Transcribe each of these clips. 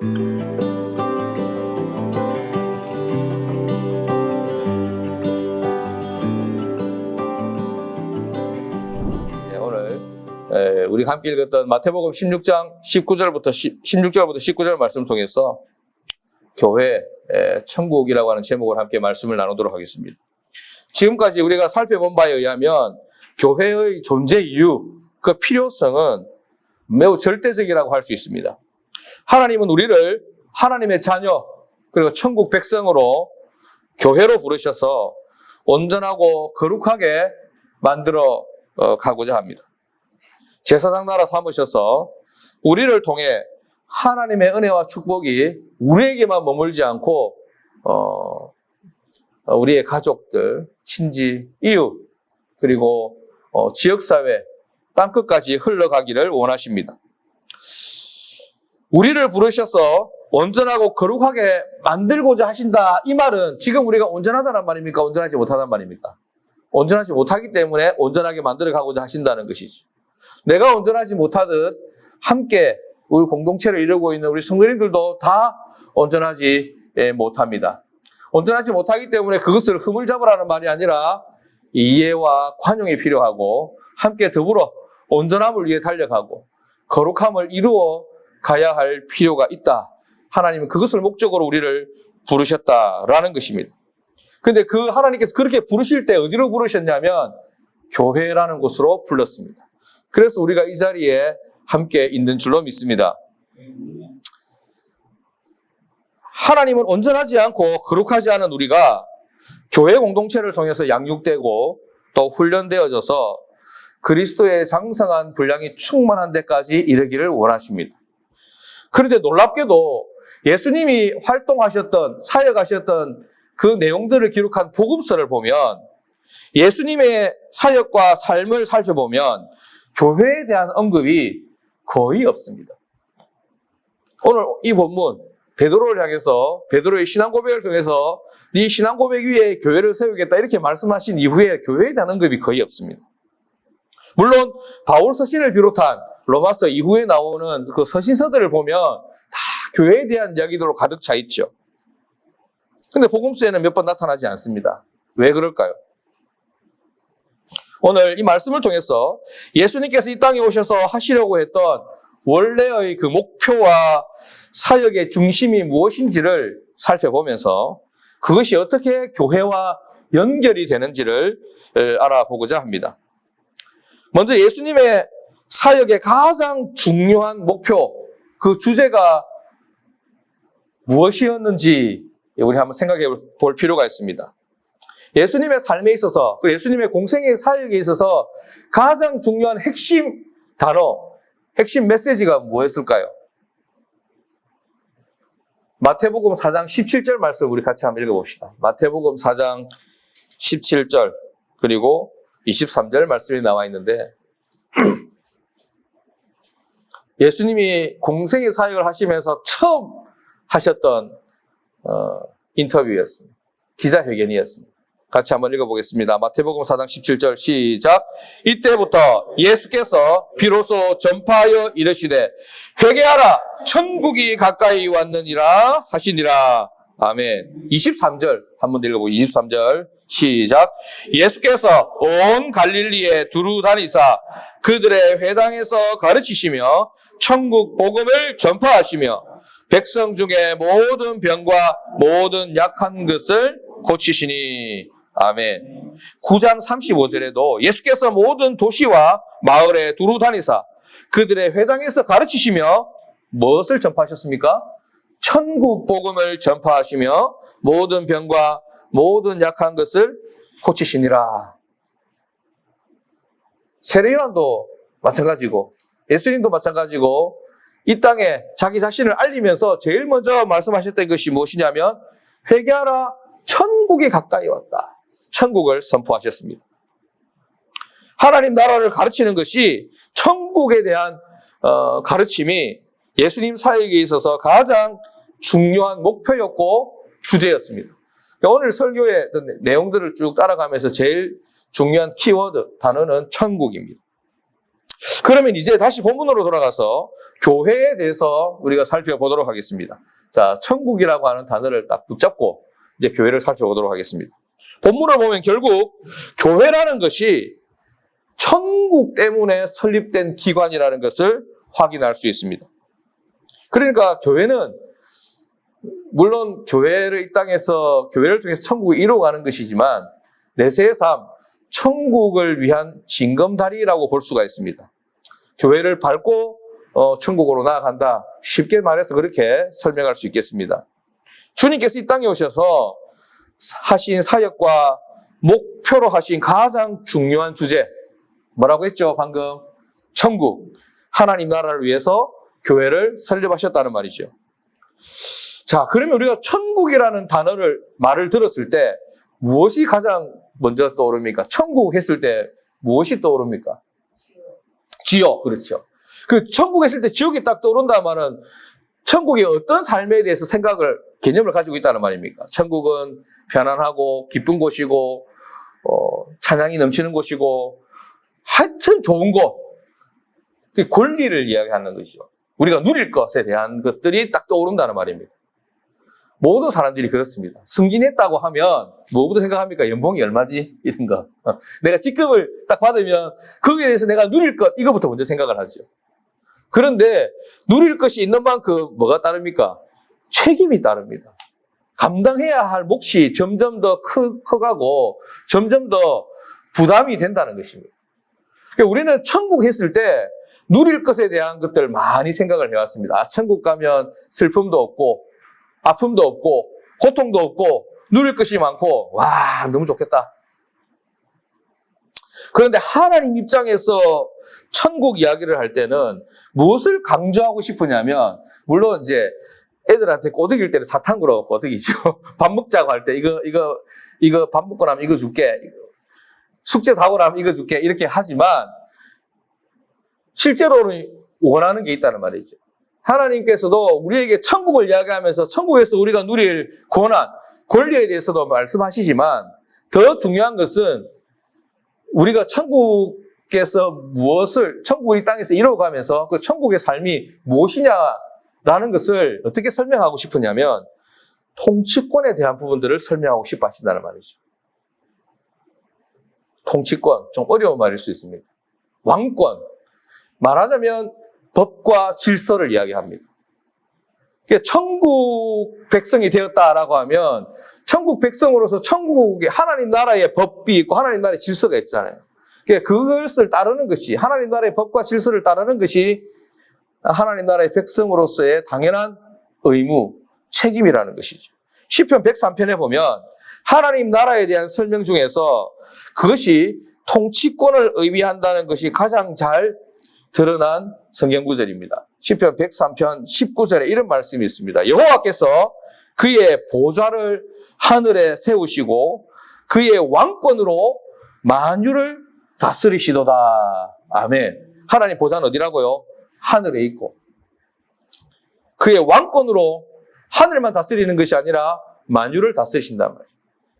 예, 오늘 에, 우리가 함께 읽었던 마태복음 16장 19절부터 16절부터 19절 말씀 통해서 교회 에, 천국이라고 하는 제목을 함께 말씀을 나누도록 하겠습니다. 지금까지 우리가 살펴본 바에 의하면 교회의 존재 이유, 그 필요성은 매우 절대적이라고 할 수 있습니다. 하나님은 우리를 하나님의 자녀, 그리고 천국 백성으로 교회로 부르셔서 온전하고 거룩하게 만들어 어, 가고자 합니다. 제사장 나라 삼으셔서 우리를 통해 하나님의 은혜와 축복이 우리에게만 머물지 않고 어, 우리의 가족들, 친지, 이웃 그리고 어, 지역 사회, 땅 끝까지 흘러가기를 원하십니다. 우리를 부르셔서 온전하고 거룩하게 만들고자 하신다. 이 말은 지금 우리가 온전하다는 말입니까? 온전하지 못하다는 말입니까? 온전하지 못하기 때문에 온전하게 만들어 가고자 하신다는 것이지. 내가 온전하지 못하듯 함께 우리 공동체를 이루고 있는 우리 성도님들도 다 온전하지 예, 못합니다. 온전하지 못하기 때문에 그것을 흠을 잡으라는 말이 아니라 이해와宽용이 필요하고 함께 더불어 온전함을 위해 달려가고 거룩함을 이루어 가야 할 필요가 있다. 하나님은 그것을 목적으로 우리를 부르셨다라는 것입니다. 근데 그 하나님께서 그렇게 부르실 때 어디로 부르셨냐면 교회라는 곳으로 불렀습니다. 그래서 우리가 이 자리에 함께 있는 줄로 믿습니다. 하나님은 온전하지 않고 거룩하지 않은 우리가 교회 공동체를 통해서 양육되고 또 훈련되어져서 그리스도의 장성한 분량이 충만한 데까지 이르기를 원하십니다. 그런데 놀랍게도 예수님이 활동하셨던, 사역하셨던 그 내용들을 기록한 복음서를 보면 예수님의 사역과 삶을 살펴보면 교회에 대한 언급이 거의 없습니다. 오늘 이 본문 베드로를 향해서 베드로의 신앙 고백을 통해서 네 신앙 고백 위에 교회를 세우겠다 이렇게 말씀하신 이후에 교회에 대한 언급이 거의 없습니다. 물론 바울 서신을 비롯한 로마서 이후에 나오는 그 서신서들을 보면 다 교회에 대한 이야기들로 가득 차 있죠. 근데 복음서에는 몇 번 나타나지 않습니다. 왜 그럴까요? 오늘 이 말씀을 통해서 예수님께서 이 땅에 오셔서 하시려고 했던 원래의 그 목표와 사역의 중심이 무엇인지를 살펴보면서 그것이 어떻게 교회와 연결이 되는지를 알아보고자 합니다. 먼저 예수님의 사역의 가장 중요한 목표, 그 주제가 무엇이었는지 우리 한번 생각해 볼 필요가 있습니다. 예수님의 삶에 있어서, 그 예수님의 공생의 사역에 있어서 가장 중요한 핵심 단어, 핵심 메시지가 뭐였을까요? 마태복음 4장 17절 말씀 우리 같이 한번 읽어봅시다. 마태복음 4장 17절 그리고 23절 말씀이 나와 있는데 예수님이 공생의 사역을 하시면서 처음 하셨던 어, 인터뷰였습니다. 기자회견이었습니다. 같이 한번 읽어보겠습니다. 마태복음 4장 17절 시작. 이때부터 예수께서 비로소 전파하여 이르시되 회개하라 천국이 가까이 왔느니라 하시니라. 아멘. 23절 한번 읽어보고 23절 시작. 예수께서 온 갈릴리에 두루 다니사 그들의 회당에서 가르치시며 천국 복음을 전파하시며 백성 중에 모든 병과 모든 약한 것을 고치시니 아멘. 9장 35절에도 예수께서 모든 도시와 마을에 두루 다니사 그들의 회당에서 가르치시며 무엇을 전파하셨습니까? 천국 복음을 전파하시며 모든 병과 모든 약한 것을 고치시니라. 세례요한도 마찬가지고 예수님도 마찬가지고 이 땅에 자기 자신을 알리면서 제일 먼저 말씀하셨던 것이 무엇이냐면 회개하라 천국이 가까이 왔다. 천국을 선포하셨습니다. 하나님 나라를 가르치는 것이 천국에 대한 어, 가르침이 예수님 사역에 있어서 가장 중요한 목표였고 주제였습니다. 오늘 설교의 내용들을 쭉 따라가면서 제일 중요한 키워드 단어는 천국입니다. 그러면 이제 다시 본문으로 돌아가서 교회에 대해서 우리가 살펴보도록 하겠습니다. 자, 천국이라고 하는 단어를 딱 붙잡고 이제 교회를 살펴보도록 하겠습니다. 본문을 보면 결국 교회라는 것이 천국 때문에 설립된 기관이라는 것을 확인할 수 있습니다. 그러니까 교회는 물론 교회를 이 땅에서 교회를 통해서 천국을 이루어가는 것이지만 내세의 삶, 천국을 위한 징검다리라고 볼 수가 있습니다. 교회를 밟고 어, 천국으로 나아간다. 쉽게 말해서 그렇게 설명할 수 있겠습니다. 주님께서 이 땅에 오셔서 하신 사역과 목표로 하신 가장 중요한 주제 뭐라고 했죠? 방금 천국 하나님 나라를 위해서 교회를 설립하셨다는 말이죠. 자, 그러면 우리가 천국이라는 단어를 말을 들었을 때 무엇이 가장 먼저 떠오릅니까? 천국 했을 때 무엇이 떠오릅니까? 지옥, 그렇죠. 그 천국 했을 때 지옥이 딱 떠오른다면은 천국의 어떤 삶에 대해서 생각을 개념을 가지고 있다는 말입니까? 천국은 편안하고 기쁜 곳이고 어, 찬양이 넘치는 곳이고 하여튼 좋은 곳. 그 권리를 이야기하는 것이죠. 우리가 누릴 것에 대한 것들이 딱 떠오른다는 말입니다. 모든 사람들이 그렇습니다. 승진했다고 하면 뭐부터 생각합니까? 연봉이 얼마지? 이런 거. 어, 내가 직급을 딱 받으면 거기에 대해서 내가 누릴 것 이거부터 먼저 생각을 하죠. 그런데 누릴 것이 있는 만큼 뭐가 따릅니까? 책임이 따릅니다. 감당해야 할 몫이 점점 더 크, 커가고 점점 더 부담이 된다는 것입니다. 그러니까 우리는 천국 했을 때 누릴 것에 대한 것들 많이 생각을 해왔습니다. 아, 천국 가면 슬픔도 없고 아픔도 없고 고통도 없고 누릴 것이 많고 와 너무 좋겠다. 그런데 하나님 입장에서 천국 이야기를 할 때는 무엇을 강조하고 싶으냐면 물론 이제 애들한테 꼬드길 때는 사탕으로 꼬드기죠. 밥 먹자고 할 때 이거 이거 이거 밥 먹고 나면 이거 줄게. 숙제 다 하고 나면 이거 줄게. 이렇게 하지만 실제로는 원하는 게 있다는 말이죠. 하나님께서도 우리에게 천국을 이야기하면서 천국에서 우리가 누릴 권한, 권리에 대해서도 말씀하시지만 더 중요한 것은 우리가 천국에서 무엇을, 천국을 이 땅에서 이루어가면서 그 천국의 삶이 무엇이냐라는 것을 어떻게 설명하고 싶으냐면 통치권에 대한 부분들을 설명하고 싶어 하신다는 말이죠. 통치권, 좀 어려운 말일 수 있습니다. 왕권. 말하자면 법과 질서를 이야기합니다. 천국 백성이 되었다라고 하면 천국 백성으로서 천국에 하나님 나라의 법이 있고 하나님 나라의 질서가 있잖아요. 그것을 따르는 것이 하나님 나라의 법과 질서를 따르는 것이 하나님 나라의 백성으로서의 당연한 의무, 책임이라는 것이죠. 시편 103편에 보면 하나님 나라에 대한 설명 중에서 그것이 통치권을 의미한다는 것이 가장 잘 드러난 성경 구절입니다. 시편 103편 19절에 이런 말씀이 있습니다. 여호와께서 그의 보좌를 하늘에 세우시고 그의 왕권으로 만유를 다스리시도다. 아멘. 하나님 보좌는 어디라고요? 하늘에 있고. 그의 왕권으로 하늘만 다스리는 것이 아니라 만유를 다스리신단 말이에요.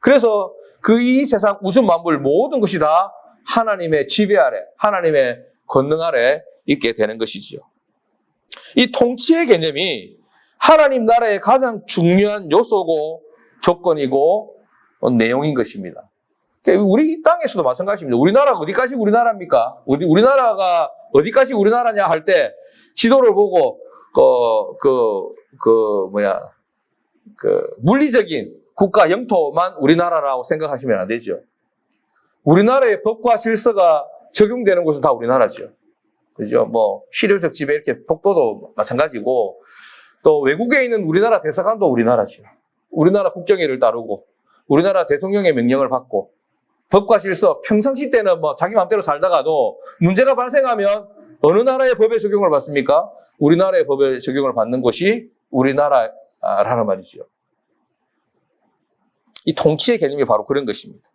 그래서 그 이 세상 우주 만물 모든 것이 다 하나님의 지배 아래, 하나님의 권능 아래 있게 되는 것이지요. 이 통치의 개념이 하나님 나라의 가장 중요한 요소고 조건이고 어, 내용인 것입니다. 그러니까 우리 이 땅에서도 마찬가지입니다. 우리나라가 어디까지 우리나라입니까? 어디, 우리나라가 어디까지 우리나라냐 할 때 지도를 보고, 어, 그, 그, 뭐야, 그, 물리적인 국가 영토만 우리나라라고 생각하시면 안 되죠. 우리나라의 법과 질서가 적용되는 곳은 다 우리나라죠. 그죠? 뭐, 실효적 지배 이렇게 독도도 마찬가지고, 또 외국에 있는 우리나라 대사관도 우리나라죠. 우리나라 국경일을 따르고, 우리나라 대통령의 명령을 받고, 법과 질서, 평상시 때는 뭐 자기 마음대로 살다가도 문제가 발생하면 어느 나라의 법에 적용을 받습니까? 우리나라의 법에 적용을 받는 곳이 우리나라라는 말이죠. 이 통치의 개념이 바로 그런 것입니다.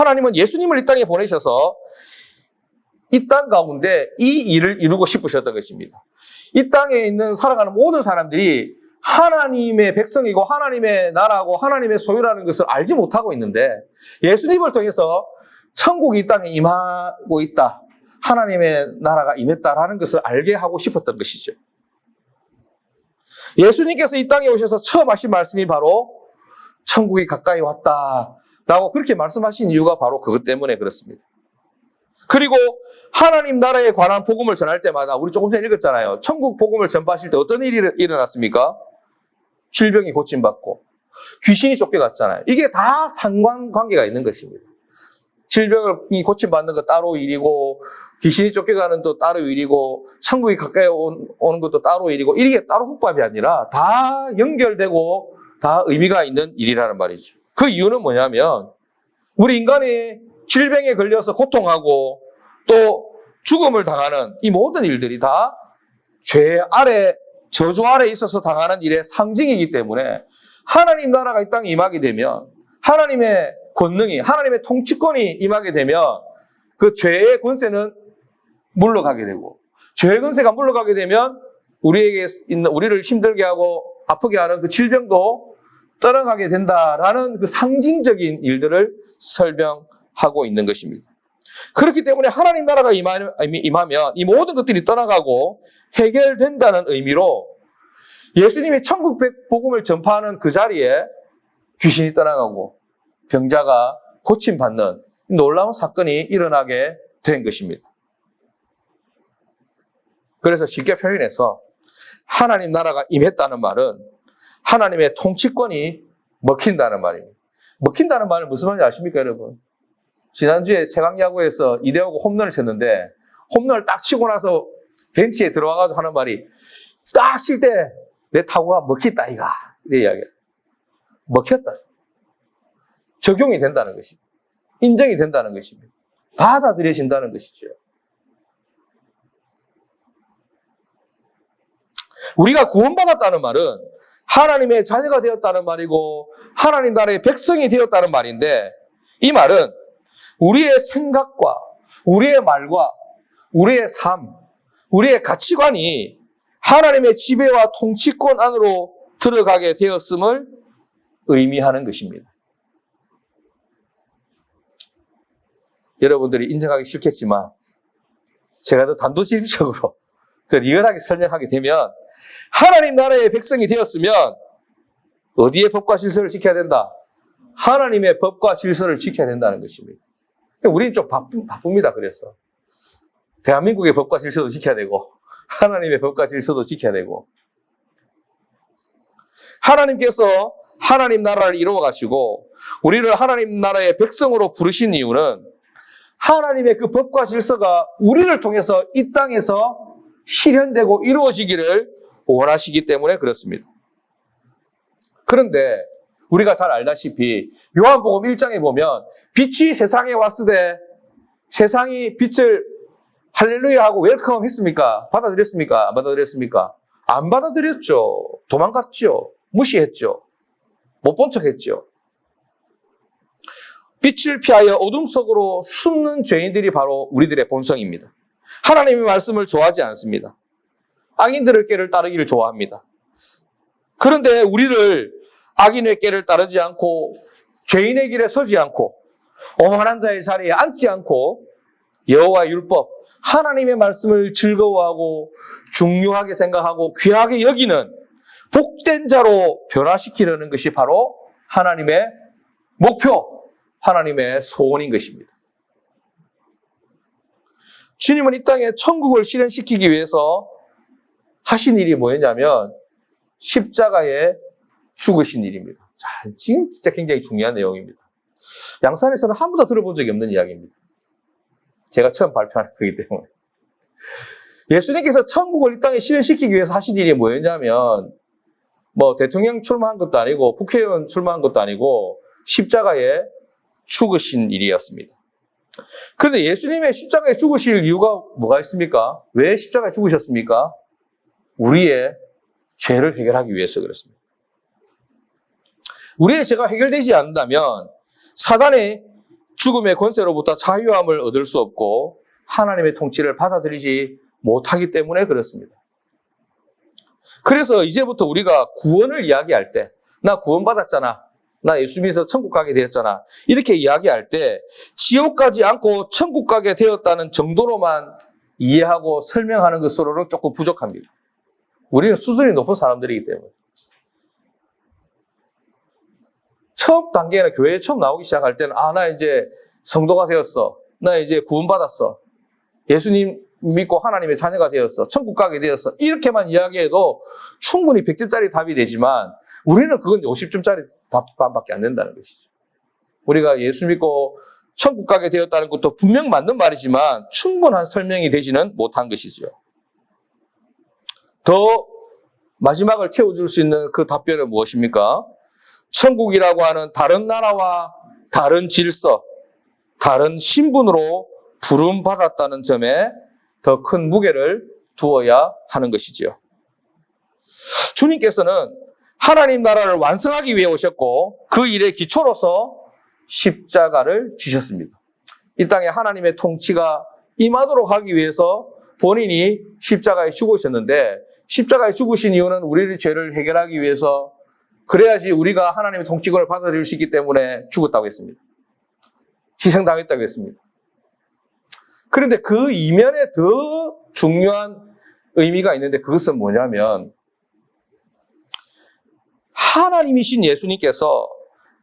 하나님은 예수님을 이 땅에 보내셔서 이 땅 가운데 이 일을 이루고 싶으셨던 것입니다. 이 땅에 있는 살아가는 모든 사람들이 하나님의 백성이고 하나님의 나라고 하나님의 소유라는 것을 알지 못하고 있는데 예수님을 통해서 천국이 이 땅에 임하고 있다. 하나님의 나라가 임했다라는 것을 알게 하고 싶었던 것이죠. 예수님께서 이 땅에 오셔서 처음 하신 말씀이 바로 천국이 가까이 왔다 라고 그렇게 말씀하신 이유가 바로 그것 때문에 그렇습니다. 그리고 하나님 나라에 관한 복음을 전할 때마다 우리 조금 전에 읽었잖아요. 천국 복음을 전파하실 때 어떤 일이 일어났습니까? 질병이 고침받고 귀신이 쫓겨갔잖아요. 이게 다 상관관계가 있는 것입니다. 질병이 고침받는 것 따로 일이고 귀신이 쫓겨가는 또 따로 일이고 천국이 가까이 온- 오는 것도 따로 일이고 이게 따로 국밥이 아니라 다 연결되고 다 의미가 있는 일이라는 말이죠. 그 이유는 뭐냐면 우리 인간이 질병에 걸려서 고통하고 또 죽음을 당하는 이 모든 일들이 다 죄 아래 저주 아래 있어서 당하는 일의 상징이기 때문에 하나님 나라가 이 땅에 임하게 되면 하나님의 권능이 하나님의 통치권이 임하게 되면 그 죄의 권세는 물러가게 되고 죄의 권세가 물러가게 되면 우리에게 있는 우리를 힘들게 하고 아프게 하는 그 질병도 떠나가게 된다라는 그 상징적인 일들을 설명하고 있는 것입니다. 그렇기 때문에 하나님 나라가 임하- 임하면 이 모든 것들이 떠나가고 해결된다는 의미로 예수님이 천국 복음을 전파하는 그 자리에 귀신이 떠나가고 병자가 고침받는 놀라운 사건이 일어나게 된 것입니다. 그래서 쉽게 표현해서 하나님 나라가 임했다는 말은 하나님의 통치권이 먹힌다는 말입니다. 먹힌다는 말은 무슨 말인지 아십니까, 여러분? 지난주에 최강야구에서 이대호가 홈런을 쳤는데 홈런을 딱 치고 나서 벤치에 들어와가지고 하는 말이 딱 칠 때 내 타구가 먹혔다 이가 이 이야기야. 먹혔다. 적용이 된다는 것입니다. 인정이 된다는 것입니다. 받아들여진다는 것이죠. 우리가 구원받았다는 말은 하나님의 자녀가 되었다는 말이고 하나님 나라의 백성이 되었다는 말인데 이 말은 우리의 생각과 우리의 말과 우리의 삶, 우리의 가치관이 하나님의 지배와 통치권 안으로 들어가게 되었음을 의미하는 것입니다. 여러분들이 인정하기 싫겠지만 제가 더 단도직입적으로 더 리얼하게 설명하게 되면 하나님 나라의 백성이 되었으면 어디에 법과 질서를 지켜야 된다? 하나님의 법과 질서를 지켜야 된다는 것입니다. 우리는 좀 바쁘, 바쁩니다. 그래서 대한민국의 법과 질서도 지켜야 되고 하나님의 법과 질서도 지켜야 되고 하나님께서 하나님 나라를 이루어 가시고 우리를 하나님 나라의 백성으로 부르신 이유는 하나님의 그 법과 질서가 우리를 통해서 이 땅에서 실현되고 이루어지기를 원하시기 때문에 그렇습니다. 그런데 우리가 잘 알다시피 요한복음 1장에 보면 빛이 세상에 왔을 때 세상이 빛을 할렐루야 하고 웰컴 했습니까? 받아들였습니까? 안 받아들였습니까? 안 받아들였죠. 도망갔죠. 무시했죠. 못 본 척 했죠. 빛을 피하여 어둠 속으로 숨는 죄인들이 바로 우리들의 본성입니다. 하나님의 말씀을 좋아하지 않습니다. 악인들의 꾀를 따르기를 좋아합니다. 그런데 우리를 악인의 꾀를 따르지 않고 죄인의 길에 서지 않고 오만한 자의 자리에 앉지 않고 여호와의 율법, 하나님의 말씀을 즐거워하고 중요하게 생각하고 귀하게 여기는 복된 자로 변화시키려는 것이 바로 하나님의 목표, 하나님의 소원인 것입니다. 주님은 이 땅에 천국을 실현시키기 위해서 하신 일이 뭐였냐면 십자가에 죽으신 일입니다. 자, 진짜 굉장히 중요한 내용입니다. 양산에서는 한 번도 들어본 적이 없는 이야기입니다. 제가 처음 발표하는 거기 때문에. 예수님께서 천국을 이 땅에 실현시키기 위해서 하신 일이 뭐였냐면, 뭐, 대통령 출마한 것도 아니고, 국회의원 출마한 것도 아니고, 십자가에 죽으신 일이었습니다. 그런데 예수님의 십자가에 죽으실 이유가 뭐가 있습니까? 왜 십자가에 죽으셨습니까? 우리의 죄를 해결하기 위해서 그렇습니다. 우리의 죄가 해결되지 않는다면 사단의 죽음의 권세로부터 자유함을 얻을 수 없고 하나님의 통치를 받아들이지 못하기 때문에 그렇습니다. 그래서 이제부터 우리가 구원을 이야기할 때, 나 구원받았잖아. 나 예수 믿어서 천국 가게 되었잖아. 이렇게 이야기할 때 지옥 가지 않고 천국 가게 되었다는 정도로만 이해하고 설명하는 것으로는 조금 부족합니다. 우리는 수준이 높은 사람들이기 때문에. 처음 단계는 교회에 처음 나오기 시작할 때는 아, 나 이제 성도가 되었어. 나 이제 구원받았어. 예수님 믿고 하나님의 자녀가 되었어. 천국 가게 되었어. 이렇게만 이야기해도 충분히 100점짜리 답이 되지만 우리는 그건 50점짜리 답반밖에 안 된다는 것이죠. 우리가 예수 믿고 천국 가게 되었다는 것도 분명 맞는 말이지만 충분한 설명이 되지는 못한 것이죠. 더 마지막을 채워줄 수 있는 그 답변은 무엇입니까? 천국이라고 하는 다른 나라와 다른 질서, 다른 신분으로 부름받았다는 점에 더 큰 무게를 두어야 하는 것이지요. 주님께서는 하나님 나라를 완성하기 위해 오셨고 그 일의 기초로서 십자가를 지셨습니다. 이 땅에 하나님의 통치가 임하도록 하기 위해서 본인이 십자가에 죽으셨는데 십자가에 죽으신 이유는 우리의 죄를 해결하기 위해서 그래야지 우리가 하나님의 통치권을 받아들일 수 있기 때문에 죽었다고 했습니다. 희생당했다고 했습니다. 그런데 그 이면에 더 중요한 의미가 있는데 그것은 뭐냐면 하나님이신 예수님께서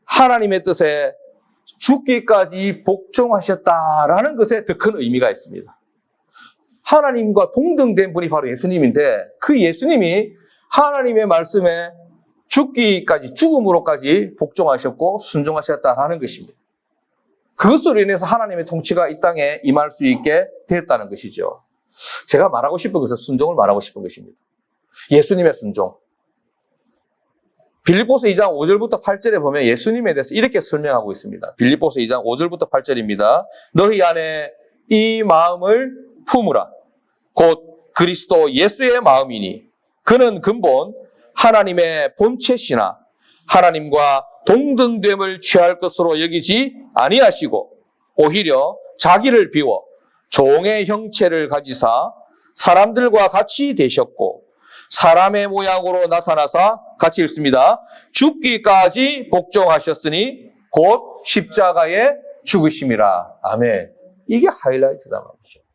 하나님의 뜻에 죽기까지 복종하셨다라는 것에 더 큰 의미가 있습니다. 하나님과 동등된 분이 바로 예수님인데 그 예수님이 하나님의 말씀에 죽기까지 죽음으로까지 복종하셨고 순종하셨다라는 것입니다. 그것으로 인해서 하나님의 통치가 이 땅에 임할 수 있게 됐다는 것이죠. 제가 말하고 싶은 것은 순종을 말하고 싶은 것입니다. 예수님의 순종. 빌립보서 2장 5절부터 8절에 보면 예수님에 대해서 이렇게 설명하고 있습니다. 빌립보서 2장 5절부터 8절입니다. 너희 안에 이 마음을 품으라. 곧 그리스도 예수의 마음이니 그는 근본 하나님의 본체시나 하나님과 동등됨을 취할 것으로 여기지 아니하시고 오히려 자기를 비워 종의 형체를 가지사 사람들과 같이 되셨고 사람의 모양으로 나타나사 같이 읽습니다. 죽기까지 복종하셨으니 곧 십자가에 죽으심이라. 아멘. 이게 하이라이트다 말이죠.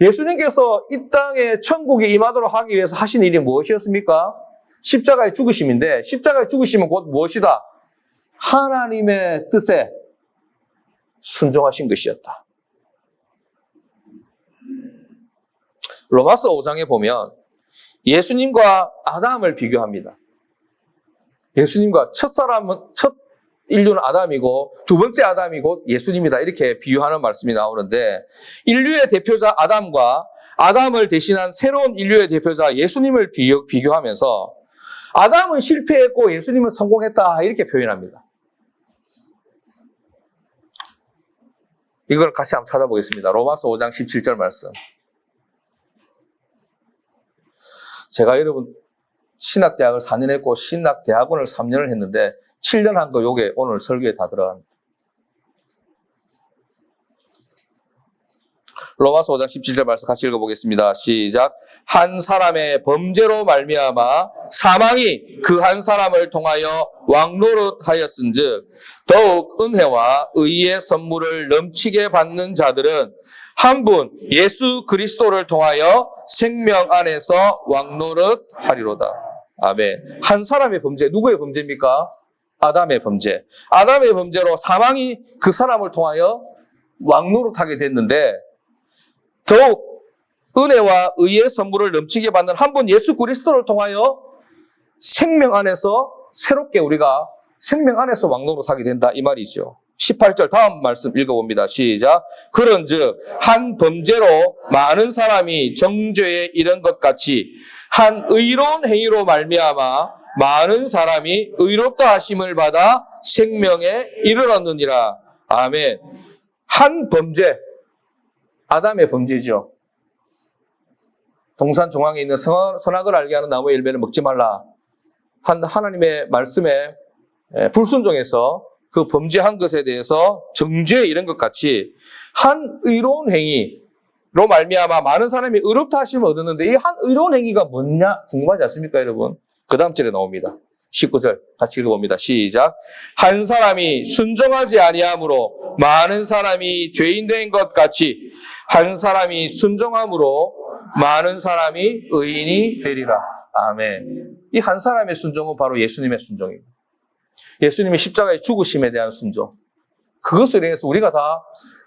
예수님께서 이 땅에 천국에 임하도록 하기 위해서 하신 일이 무엇이었습니까? 십자가의 죽으심인데 십자가의 죽으심은 곧 무엇이다? 하나님의 뜻에 순종하신 것이었다. 로마서 5장에 보면 예수님과 아담을 비교합니다. 예수님과 첫 사람은 첫 인류는 아담이고 두 번째 아담이 곧 예수님이다 이렇게 비유하는 말씀이 나오는데 인류의 대표자 아담과 아담을 대신한 새로운 인류의 대표자 예수님을 비교, 비교하면서 아담은 실패했고 예수님은 성공했다 이렇게 표현합니다. 이걸 같이 한번 찾아보겠습니다. 로마서 5장 17절 말씀. 제가 여러분 신학대학을 4년 했고 신학대학원을 3년을 했는데 7년 한 거 요게 오늘 설교에 다 들어갑니다. 로마서 5장 17절 말씀 같이 읽어보겠습니다. 시작. 한 사람의 범죄로 말미암아 사망이 그 한 사람을 통하여 왕노릇하였은즉 더욱 은혜와 의의 선물을 넘치게 받는 자들은 한 분 예수 그리스도를 통하여 생명 안에서 왕노릇하리로다. 아멘. 한 사람의 범죄 누구의 범죄입니까? 아담의 범죄. 아담의 범죄로 사망이 그 사람을 통하여 왕노릇하게 됐는데 더욱 은혜와 의의 선물을 넘치게 받는 한 분 예수 그리스도를 통하여 생명 안에서 새롭게 우리가 생명 안에서 왕노릇하게 된다 이 말이죠. 18절 다음 말씀 읽어봅니다. 시작. 그런 즉 한 범죄로 많은 사람이 정죄에 이른 것 같이 한 의로운 행위로 말미암아 많은 사람이 의롭다 하심을 받아 생명에 이르렀느니라. 아멘. 한 범죄 아담의 범죄죠. 동산 중앙에 있는 선- 선악을 알게 하는 나무의 열매는 먹지 말라. 한 하나님의 말씀에 에, 불순종해서 그 범죄한 것에 대해서 정죄 이런 것 같이 한 의로운 행위로 말미암아 많은 사람이 의롭다 하심을 얻었는데 이 한 의로운 행위가 뭐냐 궁금하지 않습니까, 여러분? 그 다음 절에 나옵니다. 19절 같이 읽어봅니다. 시작. 한 사람이 순종하지 아니함으로 많은 사람이 죄인 된 것 같이 한 사람이 순종함으로 많은 사람이 의인이 되리라. 아멘. 이 한 사람의 순종은 바로 예수님의 순종입니다. 예수님의 십자가의 죽으심에 대한 순종. 그것을 인해서 우리가 다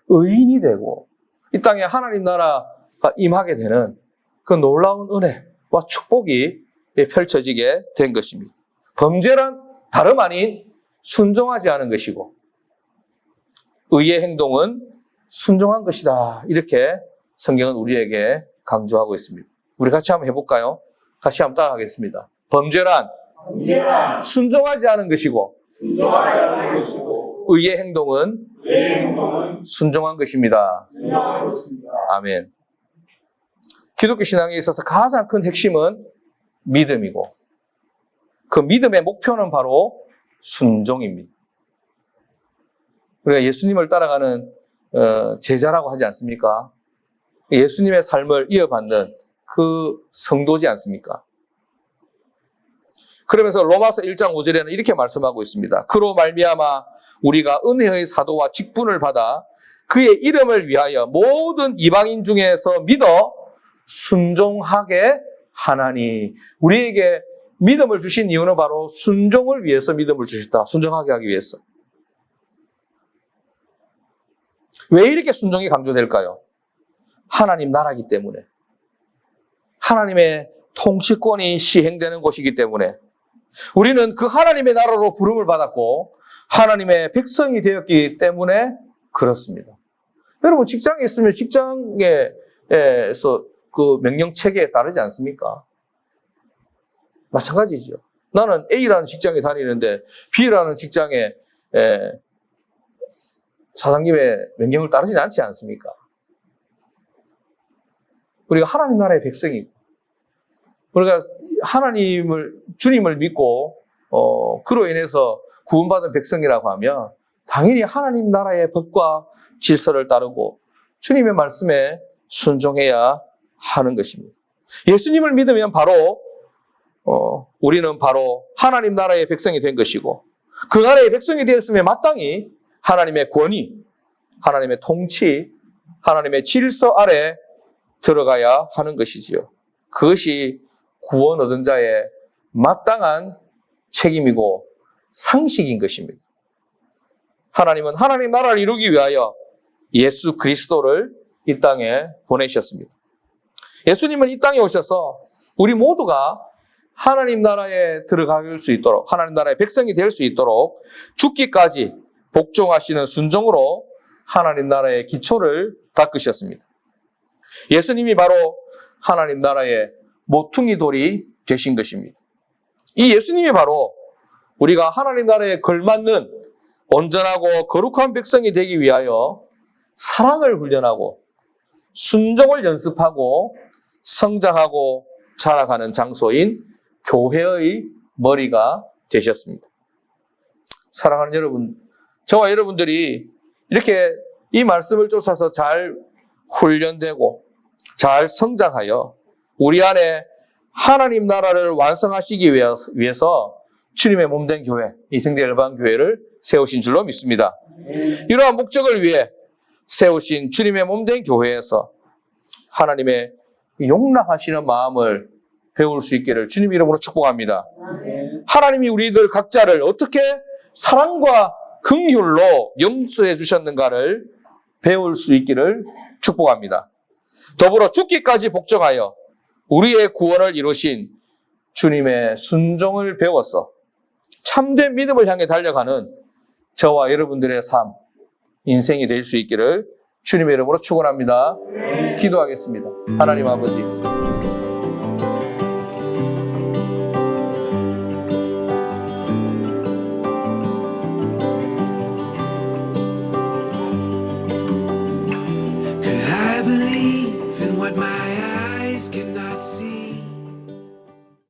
의인이 되고 이 땅에 하나님 나라가 임하게 되는 그 놀라운 은혜와 축복이 펼쳐지게 된 것입니다. 범죄란 다름 아닌 순종하지 않은 것이고 의의 행동은 순종한 것이다. 이렇게 성경은 우리에게 강조하고 있습니다. 우리 같이 한번 해볼까요? 같이 한번 따라하겠습니다. 범죄란 언제나 순종하지 않은 것이고 순종하지 않는 것이고 의의 행동은 내 행동은 순종한 것입니다. 순종한 것입니다. 아멘. 기독교 신앙에 있어서 가장 큰 핵심은 믿음이고 그 믿음의 목표는 바로 순종입니다. 우리가 예수님을 따라가는 어, 제자라고 하지 않습니까? 예수님의 삶을 이어받는 그 성도지 않습니까? 그러면서 로마서 1장 5절에는 이렇게 말씀하고 있습니다. 그로 말미암아 우리가 은혜의 사도와 직분을 받아 그의 이름을 위하여 모든 이방인 중에서 믿어 순종하게 하나니 우리에게 믿음을 주신 이유는 바로 순종을 위해서 믿음을 주셨다. 순종하게 하기 위해서. 왜 이렇게 순종이 강조될까요? 하나님 나라기 때문에. 하나님의 통치권이 시행되는 곳이기 때문에. 우리는 그 하나님의 나라로 부름을 받았고 하나님의 백성이 되었기 때문에 그렇습니다. 여러분 직장에 있으면 직장에서 그 명령 체계에 따르지 않습니까? 마찬가지죠. 나는 A라는 직장에 다니는데 B라는 직장에 에, 사장님의 명령을 따르지 않지 않습니까? 우리가 하나님 나라의 백성이고 우리가 하나님을 주님을 믿고 어, 그로 인해서 구원받은 백성이라고 하면 당연히 하나님 나라의 법과 질서를 따르고 주님의 말씀에 순종해야 하는 것입니다. 예수님을 믿으면 바로 어, 우리는 바로 하나님 나라의 백성이 된 것이고 그 나라의 백성이 되었으면 마땅히 하나님의 권위, 하나님의 통치, 하나님의 질서 아래 들어가야 하는 것이지요. 그것이 구원 얻은 자의 마땅한 책임이고 상식인 것입니다. 하나님은 하나님 나라를 이루기 위하여 예수 그리스도를 이 땅에 보내셨습니다. 예수님은 이 땅에 오셔서 우리 모두가 하나님 나라에 들어갈 수 있도록 하나님 나라의 백성이 될 수 있도록 죽기까지 복종하시는 순종으로 하나님 나라의 기초를 닦으셨습니다. 예수님이 바로 하나님 나라의 모퉁이 돌이 되신 것입니다. 이 예수님이 바로 우리가 하나님 나라에 걸맞는 온전하고 거룩한 백성이 되기 위하여 사랑을 훈련하고 순종을 연습하고 성장하고 자라가는 장소인 교회의 머리가 되셨습니다. 사랑하는 여러분, 저와 여러분들이 이렇게 이 말씀을 쫓아서 잘 훈련되고 잘 성장하여 우리 안에 하나님 나라를 완성하시기 위해서 주님의 몸된 교회, 이승대 열방 교회를 세우신 줄로 믿습니다. 이러한 목적을 위해 세우신 주님의 몸된 교회에서 하나님의 용납하시는 마음을 배울 수 있기를 주님 이름으로 축복합니다. 하나님이 우리들 각자를 어떻게 사랑과 긍휼로 용서해 주셨는가를 배울 수 있기를 축복합니다. 더불어 죽기까지 복종하여 우리의 구원을 이루신 주님의 순종을 배워서 참된 믿음을 향해 달려가는 저와 여러분들의 삶, 인생이 될 수 있기를 주님의 이름으로 축원합니다. 기도하겠습니다. 하나님 아버지,